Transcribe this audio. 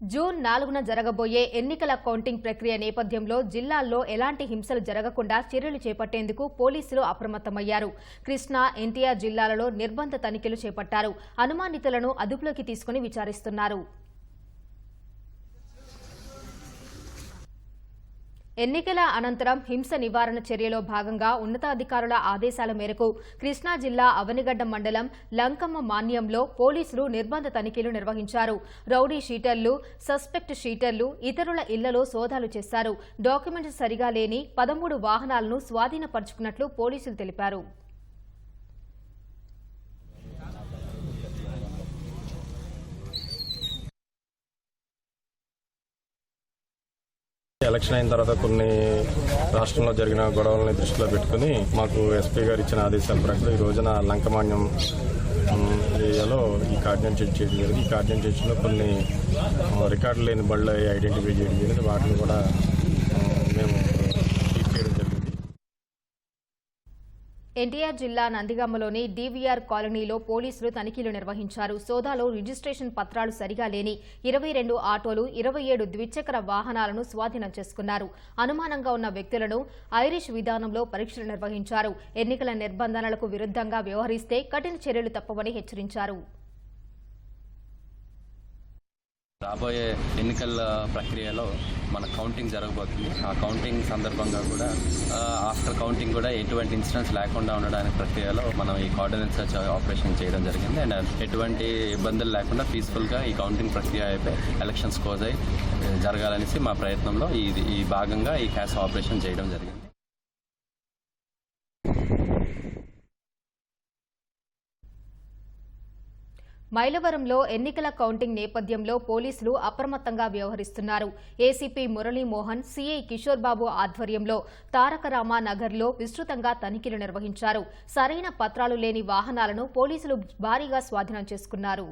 June నాలుగున జరగబోయే ఎన్నికల కౌంటింగ్ ప్రక్రియ నేపథ్యంలో జిల్లాల్లో ఎలాంటి హింసలు జరగకుండా చర్యలు చేపట్టేందుకు పోలీసులు అప్రమత్తమయ్యారు. కృష్ణా ఎన్టీఆర్ జిల్లాలలో నిర్బంధ తనిఖీలు చేపట్టారు. అనుమానితులను అదుపులోకి తీసుకుని విచారిస్తున్నారు. ఎన్నికల అనంతరం హింస నివారణ చర్యలో భాగంగా ఉన్నతాధికారుల ఆదేశాల మేరకు కృష్ణా జిల్లా అవనిగడ్డ మండలం లంకమ్మ మాన్యంలో పోలీసులు నిర్బంధ తనిఖీలు నిర్వహించారు. రౌడీ షీటర్లు సస్పెక్ట్ షీటర్లు ఇతరుల ఇళ్ళలో సోదాలు చేశారు. డాక్యుమెంట్స్ సరిగా లేని పదమూడు వాహనాలను స్వాధీనపరుచుకున్నట్లు పోలీసులు తెలిపారు. ఎలక్షన్ అయిన తర్వాత కొన్ని రాష్ట్రంలో జరిగిన గొడవలని దృష్టిలో పెట్టుకుని మాకు ఎస్పీ గారు ఇచ్చిన ఆదేశాల ప్రకారం ఈ రోజున లంకమాన్యం ఏరియాలో ఈ కార్డినెన్స్ చెక్ చేయడం జరిగింది. ఈ కార్డినెన్స్ చెక్లో కొన్ని రికార్డు లేని బళ్ళు ఐడెంటిఫై చేయడం జరిగింది. వాటిని కూడా ఆ, మేము సీజ్ చేయడం జరిగింది ఎన్టీఆర్ జిల్లా నందిగామలోని డీవీఆర్ కాలనీలో పోలీసులు తనిఖీలు నిర్వహించారు. సోదాలో రిజిస్ట్రేషన్ పత్రాలు సరిగా లేని ఇరవై రెండు ఆటోలు ఇరవై ఏడు ద్విచక్ర వాహనాలను స్వాధీనం చేసుకున్నారు. అనుమానంగా ఉన్న వ్యక్తులను ఐరిష్ విధానంలో పరీక్షలు నిర్వహించారు. ఎన్నికల నిర్బంధనలకు విరుద్ధంగా వ్యవహరిస్తే కఠిన చర్యలు తప్పవని హెచ్చరించారు. రాబోయే ఎన్నికల ప్రక్రియలో మన కౌంటింగ్ జరగబోతుంది. ఆ కౌంటింగ్ సందర్భంగా కూడా ఆఫ్టర్ కౌంటింగ్ కూడా ఎటువంటి ఇన్సిడెంట్స్ లేకుండా ఉండడానికి ప్రక్రియలో మనం ఈ కోఆర్డినేట్ సర్చ్ ఆపరేషన్ చేయడం జరిగింది. అండ్ ఎటువంటి ఇబ్బందులు లేకుండా పీస్ఫుల్గా ఈ కౌంటింగ్ ప్రక్రియ అయిపోయి ఎలక్షన్స్ కోజ్ అయి జరగాలనేసి మా ప్రయత్నంలో ఇది ఈ భాగంగా ఈ క్యాష్ ఆపరేషన్ చేయడం జరిగింది. మైలవరంలో ఎన్నికల కౌంటింగ్ నేపథ్యంలో పోలీసులు అప్రమత్తంగా వ్యవహరిస్తున్నారు. ఏసీపీ మురళీమోహన్ సీఐ కిషోర్ బాబు ఆధ్వర్యంలో తారకరామ నగర్లో విస్తృతంగా తనిఖీలు నిర్వహించారు. సరైన పత్రాలు లేని వాహనాలను పోలీసులు భారీగా స్వాధీనం చేసుకున్నారు.